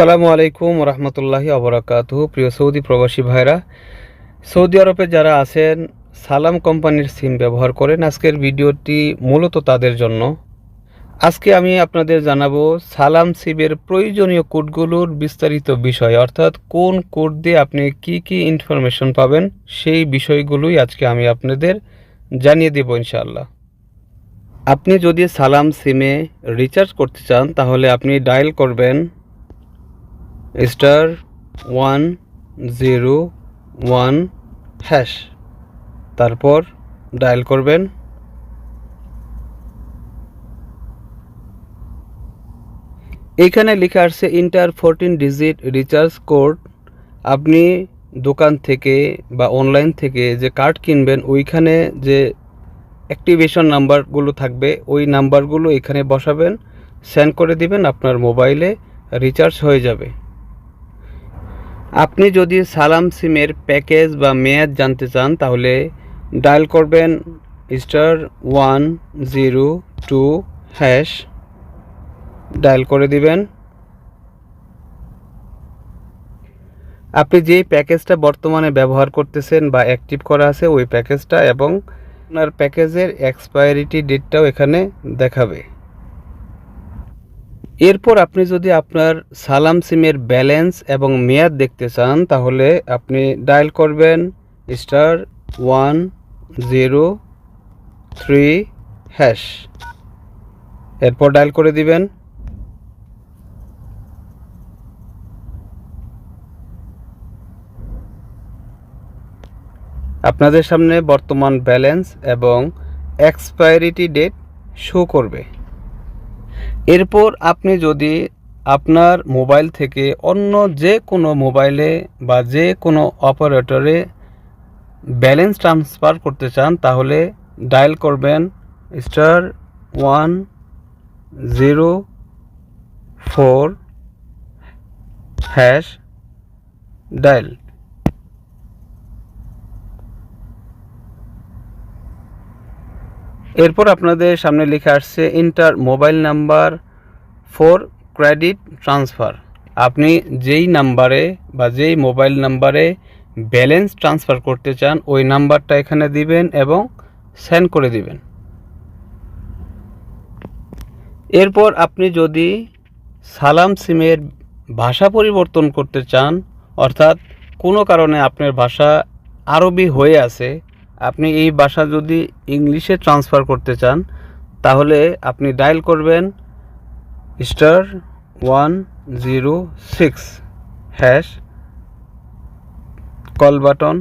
আসসালামু আলাইকুম রহমতুল্লাহি অবরাকাতু প্রিয় সৌদি প্রবাসী ভাইরা। সৌদি আরবে যারা আছেন, সালাম কোম্পানির সিম ব্যবহার করেন। আজকের ভিডিওটি মূলত তাদের জন্য। আজকে আমি আপনাদের জানাব সালাম সিমের প্রয়োজনীয় কোডগুলোর বিস্তারিত বিষয়, অর্থাৎ কোন কোড দিয়ে আপনি কি কি ইনফরমেশন পাবেন, সেই বিষয়গুলোই আজকে আমি আপনাদের জানিয়ে দেব ইনশাআল্লাহ। আপনি যদি সালাম সিমে রিচার্জ করতে চান, তাহলে আপনি ডায়াল করবেন star one zero one hash. তারপর ডায়াল করবেন। এইখানে লেখা আসছে enter fourteen digit recharge code আপনি দোকান থেকে বা অনলাইন থেকে যে কার্ড কিনবেন, ওইখানে যে অ্যাক্টিভেশন নাম্বারগুলো থাকবে, ওই নাম্বারগুলো এখানে বসাবেন। সেন্ড করে দিবেন, আপনার মোবাইলে রিচার্জ হয়ে যাবে। আপনি যদি সালাম সিমের প্যাকেজ বা মেয়াদ জানতে চান, তাহলে ডায়াল করবেন star one zero two hash, dial করে দিবেন। আপনি যে প্যাকেজটা বর্তমানে ব্যবহার করতেছেন বা অ্যাক্টিভ করা আছে, ওই প্যাকেজটা এবং আপনার প্যাকেজের এক্সপায়ারিটি ডেটটাও এখানে দেখাবে। এরপর আপনি যদি আপনার সালাম সিমের ব্যালেন্স এবং মেয়াদ দেখতে চান, তাহলে আপনি ডায়াল করবেন star one zero three hash. এরপর ডায়াল করে দিবেন। আপনাদের সামনে বর্তমান ব্যালেন্স এবং এক্সপায়ারিটি ডেট শো করবে। এরপর আপনি যদি আপনার মোবাইল থেকে অন্য যে কোনো মোবাইলে বা যে কোনো অপারেটরে ব্যালেন্স ট্রান্সফার করতে চান, তাহলে ডায়াল করবেন star one zero four hash dial. এরপর আপনাদের সামনে লেখা আসছে enter mobile number for credit transfer আপনি যেই নাম্বারে বা যেই মোবাইল নাম্বারে ব্যালেন্স ট্রান্সফার করতে চান, ওই নাম্বারটা এখানে দিবেন এবং সেন্ড করে দিবেন। এরপর আপনি যদি সালাম সিমের ভাষা পরিবর্তন করতে চান, অর্থাৎ কোনো কারণে আপনার ভাষা আরবি হয়ে আছে আপনি এই ভাষা যদি ইংলিশে ট্রান্সফার করতে চান, তাহলে আপনি ডায়াল করবেন star one zero six hash call button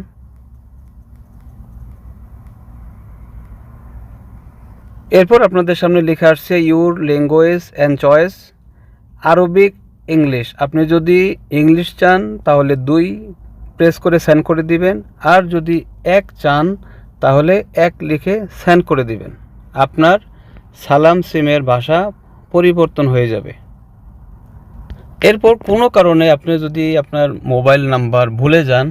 এরপর আপনাদের সামনে লেখা আসছে your language and choice Arabic English আপনি যদি ইংলিশ চান, তাহলে দুই প্রেস করে সেন্ড করে দিবেন। আর যদি এক চান, তাহলে এক লিখে সেন্ড করে দিবেন। আপনার সালাম সিমের ভাষা পরিবর্তন হয়ে যাবে। এরপর কোনো কারণে আপনি যদি আপনার মোবাইল নাম্বার ভুলে যান,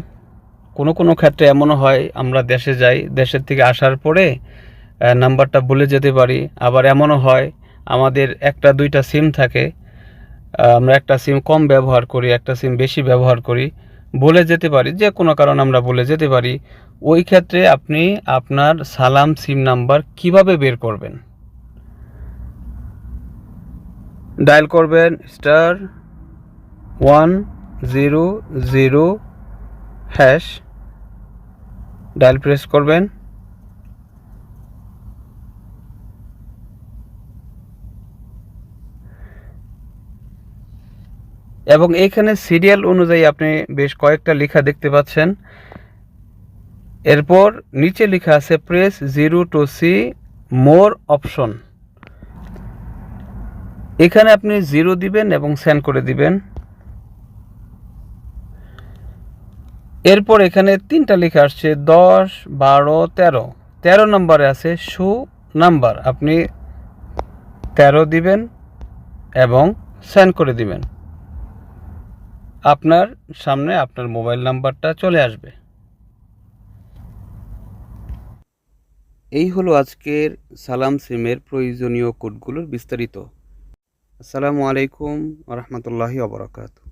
কোনো কোনো ক্ষেত্রে এমনও হয়, আমরা দেশে যাই, দেশের থেকে আসার পরে নাম্বারটা ভুলে যেতে পারি। আবার এমনও হয়, আমাদের একটা দুইটা সিম থাকে। আমরা একটা সিম কম ব্যবহার করি, একটা সিম বেশি ব্যবহার করি। বলে যেতে পারি, যে কোনো কারণ আমরা বলে যেতে পারি, ওই ক্ষেত্রে আপনি আপনার সালাম সিম নাম্বার কীভাবে বের করবেন? ডায়াল করবেন star one zero zero hash, dial press করবেন। এবং এখানে সিরিয়াল অনুযায়ী আপনি বেশ কয়েকটা লেখা দেখতে পাচ্ছেন। এরপর নিচে লেখা আছে press zero to see more option এখানে আপনি জিরো দিবেন এবং সেন্ড করে দিবেন। এরপর এখানে তিনটা লেখা আসছে, দশ, বারো, তেরো। তেরো নম্বরে আছে শু নাম্বার আপনি তেরো দিবেন এবং সেন্ড করে দিবেন। আপনার সামনে আপনার মোবাইল নাম্বারটা চলে আসবে। এই হলো আজকের সালাম সিমের প্রয়োজনীয় কোডগুলোর বিস্তারিত। আসসালামু আলাইকুম রহমতুল্লাহি অবরাকাতু